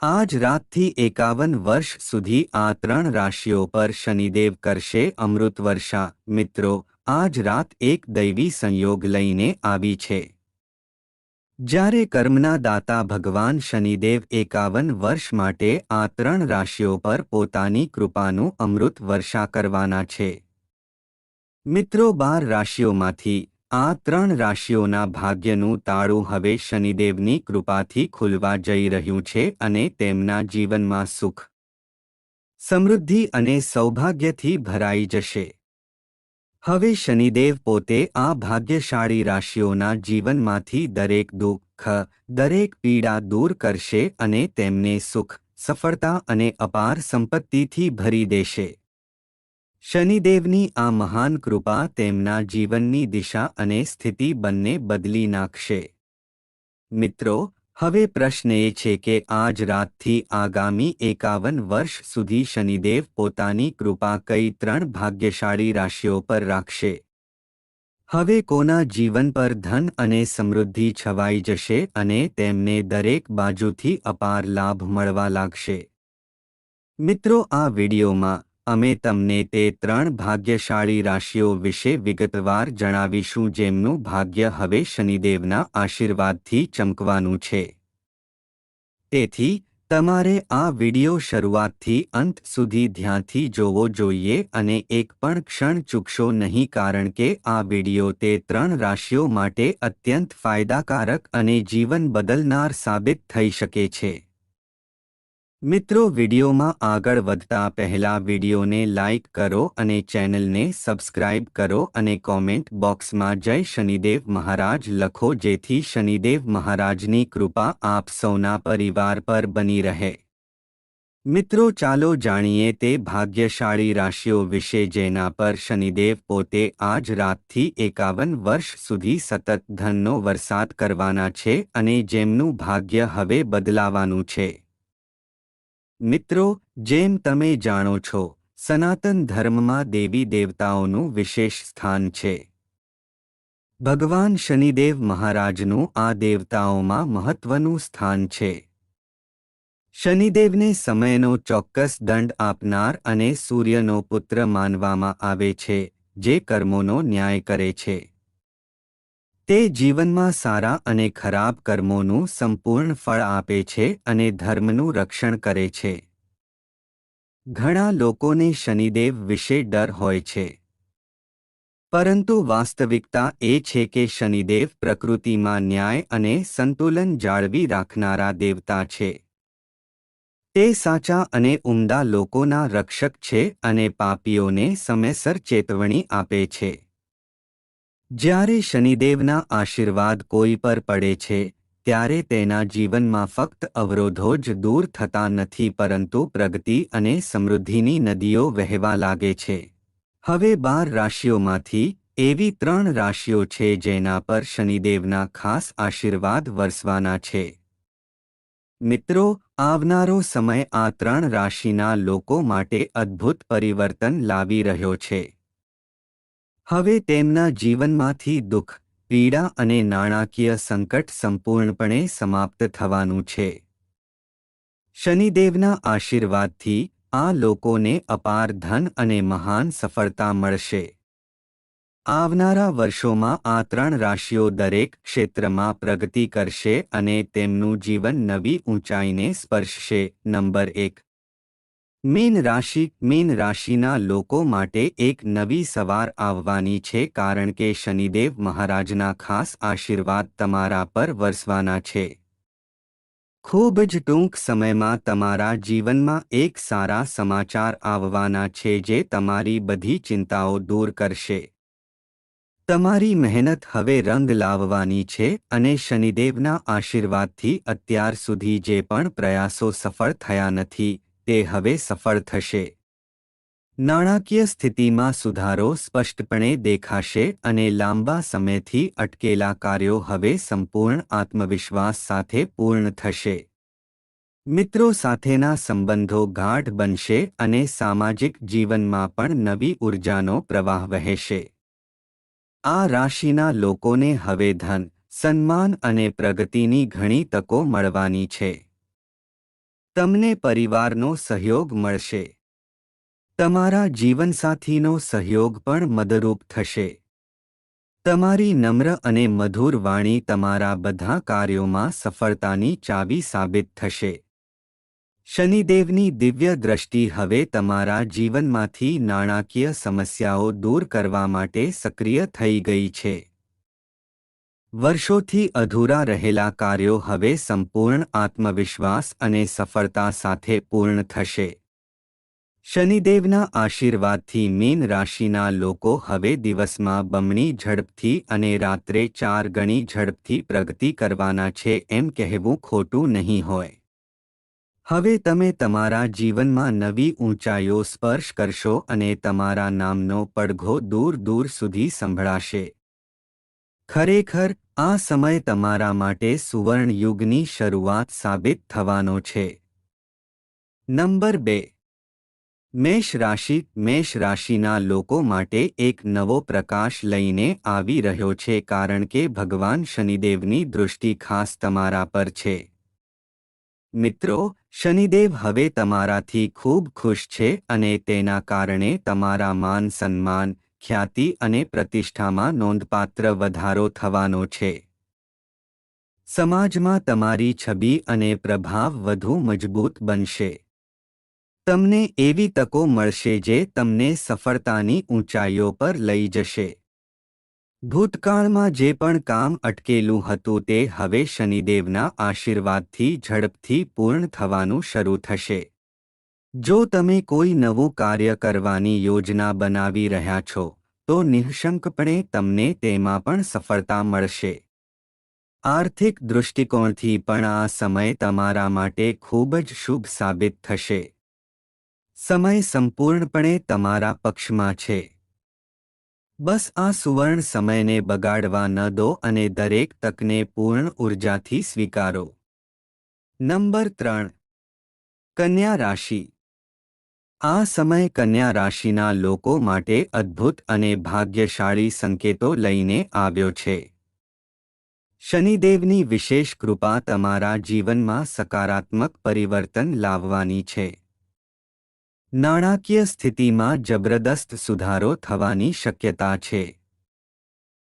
આજ રાતથી એકાવન વર્ષ સુધી આ ત્રણ રાશિઓ પર શનિદેવ કરશે અમૃત વર્ષા. મિત્રો, આજ રાત એક દૈવી સંયોગ લઈને આવી છે. જ્યારે કર્મના દાતા ભગવાન શનિદેવ એકાવન વર્ષ માટે આ ત્રણ રાશિઓ પર પોતાની કૃપાનું અમૃત વર્ષા કરવાના છે. મિત્રો, બાર રાશિઓમાંથી આ ત્રણ રાશિઓના ભાગ્યનું તાળું હવે શનિદેવની કૃપાથી ખુલવા જઈ રહ્યું છે અને તેમના જીવનમાં સુખ, સમૃદ્ધિ અને સૌભાગ્યથી ભરાઈ જશે. હવે શનિદેવ પોતે આ ભાગ્યશાળી રાશિઓના જીવનમાંથી દરેક દુઃખ, દરેક પીડા દૂર કરશે અને તેમને સુખ, સફળતા અને અપાર સંપત્તિથી ભરી દેશે. શનિદેવની આ મહાન કૃપા તેમના જીવનની દિશા અને સ્થિતિ બંને બદલી નાખશે. મિત્રો, હવે પ્રશ્ન એ છે કે આજ રાતથી આગામી એકાવન વર્ષ સુધી શનિદેવ પોતાની કૃપા કઈ ત્રણ ભાગ્યશાળી રાશિઓ પર રાખશે? હવે કોના જીવન પર ધન અને સમૃદ્ધિ છવાઈ જશે અને તેમને દરેક બાજુથી અપાર લાભ મળવા લાગશે? મિત્રો, આ વિડિયોમાં અમે તમને તે ત્રણ ભાગ્યશાળી રાશિઓ વિશે વિગતવાર જણાવીશું જેમનું ભાગ્ય હવે શનિદેવના આશીર્વાદથી ચમકવાનું છે. તેથી, તમારે આ વિડિયો શરૂઆતથી અંત સુધી ધ્યાનથી જોવો જોઈએ અને એક પણ ક્ષણ ચૂકશો નહીં કારણ કે આ વિડિયો તે ત્રણ રાશિઓ માટે અત્યંત ફાયદાકારક અને જીવન બદલનાર સાબિત થઈ શકે છે. મિત્રો, વિડીયોમાં આગળ વધતા પહેલા વિડીયોને લાઇક કરો અને ચેનલને સબસ્ક્રાઇબ કરો અને કોમેન્ટ બોક્સમાં જય શનિદેવ મહારાજ લખો જેથી શનિદેવ મહારાજની કૃપા આપ સૌના પરિવાર પર બની રહે. મિત્રો, ચાલો જાણીએ તે ભાગ્યશાળી રાશિઓ વિશે જેના પર શનિદેવ પોતે આજ રાતથી એકાવન વર્ષ સુધી સતત ધનનો વરસાદ કરવાના છે અને જેમનું ભાગ્ય હવે બદલાવાનું છે. મિત્રો, જેમ તમે જાણો છો, સનાતન ધર્મમાં દેવી દેવતાઓનું વિશેષ સ્થાન છે. ભગવાન શનિદેવ મહારાજનું આ દેવતાઓમાં મહત્વનું સ્થાન છે. શનિદેવને સમયનો ચોક્કસ દંડ આપનાર અને સૂર્યનો પુત્ર માનવામાં આવે છે, જે કર્મોનો ન્યાય કરે છે. તે જીવનમાં સારા અને ખરાબ કર્મોનું સંપૂર્ણ ફળ આપે છે અને ધર્મનું રક્ષણ કરે છે. ઘણા લોકોને શનિદેવ વિશે ડર હોય છે. પરંતુ વાસ્તવિકતા એ છે કે શનિદેવ પ્રકૃતિમાં ન્યાય અને સંતુલન જાળવી રાખનારા દેવતા છે. તે સાચા અને ઉમદા લોકોના રક્ષક છે અને પાપીઓને સમયસર ચેતવણી આપે છે. જ્યારે શનિદેવના આશીર્વાદ કોઈ પર પડે છે, ત્યારે તેના જીવનમાં ફક્ત અવરોધો જ દૂર થતા નથી પરંતુ પ્રગતિ અને સમૃદ્ધિની નદીઓ વહેવા લાગે છે. હવે બાર રાશિઓમાંથી એવી ત્રણ રાશિઓ છે જેના પર શનિદેવના ખાસ આશીર્વાદ વરસવાના છે. મિત્રો, આવનારો સમય આ ત્રણ રાશિના લોકો માટે અદ્ભુત પરિવર્તન લાવી રહ્યો છે. હવે તેમના જીવનમાંથી દુઃખ, પીડા અને નાણાકીય સંકટ સંપૂર્ણપણે સમાપ્ત થવાનું છે. શનિદેવના આશીર્વાદથી આ લોકોને અપાર ધન અને મહાન સફળતા મળશે. આવનારા વર્ષોમાં આ ત્રણ રાશિઓ દરેક ક્ષેત્રમાં પ્રગતિ કરશે અને તેમનું જીવન નવી ઊંચાઈને સ્પર્શશે. નંબર એક મીન રાશિ, મીન રાશિના લોકો માટે એક નવી સવાર આવવાની છે કારણ કે શનિદેવ મહારાજના ખાસ આશીર્વાદ તમારા પર વરસવાના છે. ખૂબ જ ટૂંક સમયમાં તમારા જીવનમાં એક સારા સમાચાર આવવાના છે જે તમારી બધી ચિંતાઓ દૂર કરશે. તમારી મહેનત હવે રંગ લાવવાની છે અને શનિદેવના આશીર્વાદથી અત્યાર સુધી જે પણ પ્રયાસો સફળ થયા નથી તે હવે સફળ થશે. નાણાકીય સ્થિતિમાં સુધારો સ્પષ્ટપણે દેખાશે અને લાંબા સમયથી અટકેલા કાર્યો હવે સંપૂર્ણ આત્મવિશ્વાસ સાથે પૂર્ણ થશે. મિત્રો સાથેના સંબંધો ગાઢ બનશે અને સામાજિક જીવનમાં પણ નવી ઉર્જાનો પ્રવાહ વહેશે. આ રાશિના લોકોને હવે ધન, સન્માન અને પ્રગતિની ઘણી તકો મળવાની છે. તમને પરિવારનો સહયોગ મળશે. તમારા જીવનસાથીનો સહયોગ પણ મદરૂપ થશે. તમારી નમ્ર અને મધુર વાણી તમારા બધા કાર્યોમાં સફળતાની ચાવી સાબિત થશે. શનિદેવની દિવ્ય દ્રષ્ટિ હવે તમારા જીવનમાંથી નાણાકીય સમસ્યાઓ દૂર કરવા માટે સક્રિય થઈ ગઈ છે. વર્ષોથી અધૂરા રહેલા કાર્યો હવે સંપૂર્ણ આત્મવિશ્વાસ અને સફળતા સાથે પૂર્ણ થશે. શનિદેવના આશીર્વાદથી મીન રાશિના લોકો હવે દિવસમાં બમણી ઝડપથી અને રાત્રે ચાર ગણી ઝડપથી પ્રગતિ કરવાના છે એમ કહેવું ખોટું નહીં હોય. હવે તમે તમારા જીવનમાં નવી ઊંચાઈઓ સ્પર્શ કરશો અને તમારા નામનો પડઘો દૂર દૂર સુધી સંભળાશે. ખરેખર, આ સમય તમારા માટે સુવર્ણ યુગની શરૂઆત સાબિત થવાનો છે. નંબર બે. મેષ રાશિ, મેષ રાશિના લોકો માટે એક નવો પ્રકાશ લઈને આવી રહ્યો છે કારણ કે ભગવાન શનિદેવની દૃષ્ટિ ખાસ તમારા પર છે. મિત્રો, શનિદેવ હવે તમારાથી ખૂબ ખુશ છે અને તેના કારણે તમારા માન સન્માન ખ્યાતિ અને પ્રતિષ્ઠામાં નોંધપાત્ર વધારો થવાનો છે. સમાજમાં તમારી છબી અને પ્રભાવ વધુ મજબૂત બનશે. તમને એવી તકો મળશે જે તમને સફળતાની ઊંચાઈઓ પર લઈ જશે. ભૂતકાળમાં જે પણ કામ અટકેલું હતું તે હવે શનિદેવના આશીર્વાદથી ઝડપથી પૂર્ણ થવાનું શરૂ થશે. જો તમે કોઈ નવું કાર્ય કરવાની યોજના બનાવી રહ્યા છો, તો નિઃશંકપણે તમને તેમાં પણ સફળતા મળશે. આર્થિક દૃષ્ટિકોણથી પણ આ સમય તમારા માટે ખૂબ જ શુભ સાબિત થશે. સમય સંપૂર્ણપણે તમારા પક્ષમાં છે. બસ આ સુવર્ણ સમયને બગાડવા ન દો અને દરેક તકને પૂર્ણ ઉર્જાથી સ્વીકારો. નંબર ત્રણ. કન્યા રાશિ. આ સમય કન્યા રાશિના લોકો માટે અદ્ભુત અને ભાગ્યશાળી સંકેતો લઈને આવ્યો છે. શનિદેવની વિશેષ કૃપા તમારા જીવનમાં સકારાત્મક પરિવર્તન લાવવાની છે. નાણાકીય સ્થિતિમાં જબરદસ્ત સુધારો થવાની શક્યતા છે.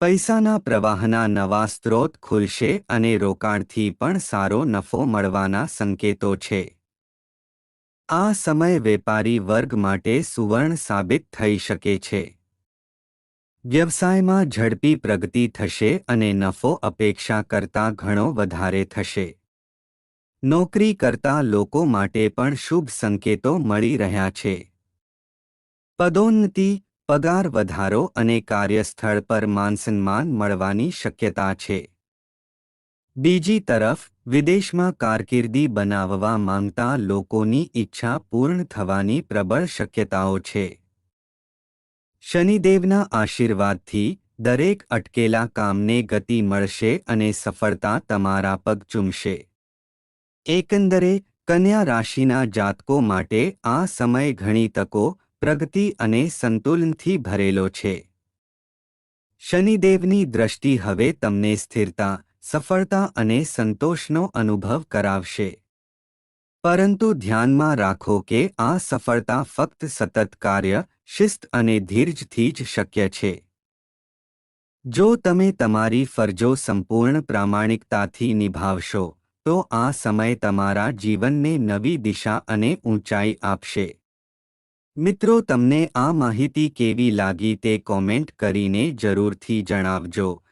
પૈસાના પ્રવાહના નવા સ્ત્રોત ખુલશે અને રોકાણથી પણ સારો નફો મળવાના સંકેતો છે. આ સમય વેપારી વર્ગ માટે સુવર્ણ સાબિત થઈ શકે છે. વ્યવસાયમાં ઝડપી પ્રગતિ થશે અને નફો અપેક્ષા કરતાં ઘણો વધારે થશે. નોકરી કરતા લોકો માટે પણ શુભ સંકેતો મળી રહ્યા છે. પદોન્નતિ, પગાર વધારો અને કાર્યસ્થળ પર માનસન્માન મળવાની શક્યતા છે. બીજી તરફ, વિદેશમાં કારકિર્દી બનાવવા માંગતા લોકોની ઈચ્છા પૂર્ણ થવાની પ્રબળ શક્યતાઓ છે. શનિદેવના આશીર્વાદથી, દરેક અટકેલા કામને ગતિ મળશે અને સફળતા તમારા પગ ચૂમશે. એકંદરે, કન્યા રાશિના જાતકો માટે આ સમય ઘણી તકો, પ્રગતિ અને સંતુલનથી ભરેલો છે. શનિદેવની દ્રષ્ટિ હવે તમને સ્થિરતા સફળતા અને સંતોષનો અનુભવ કરાવશે. પરંતુ ધ્યાનમાં રાખો કે આ સફળતા ફક્ત સતત કાર્ય, શિસ્ત અને ધીરજથી જ શક્ય છે. જો તમે તમારી ફરજો સંપૂર્ણ પ્રામાણિકતાથી નિભાવશો, તો આ સમય તમારા જીવનને નવી દિશા અને ઊંચાઈ આપશે. મિત્રો, તમને આ માહિતી કેવી લાગી તે કોમેન્ટ કરીને જરૂરથી જણાવજો.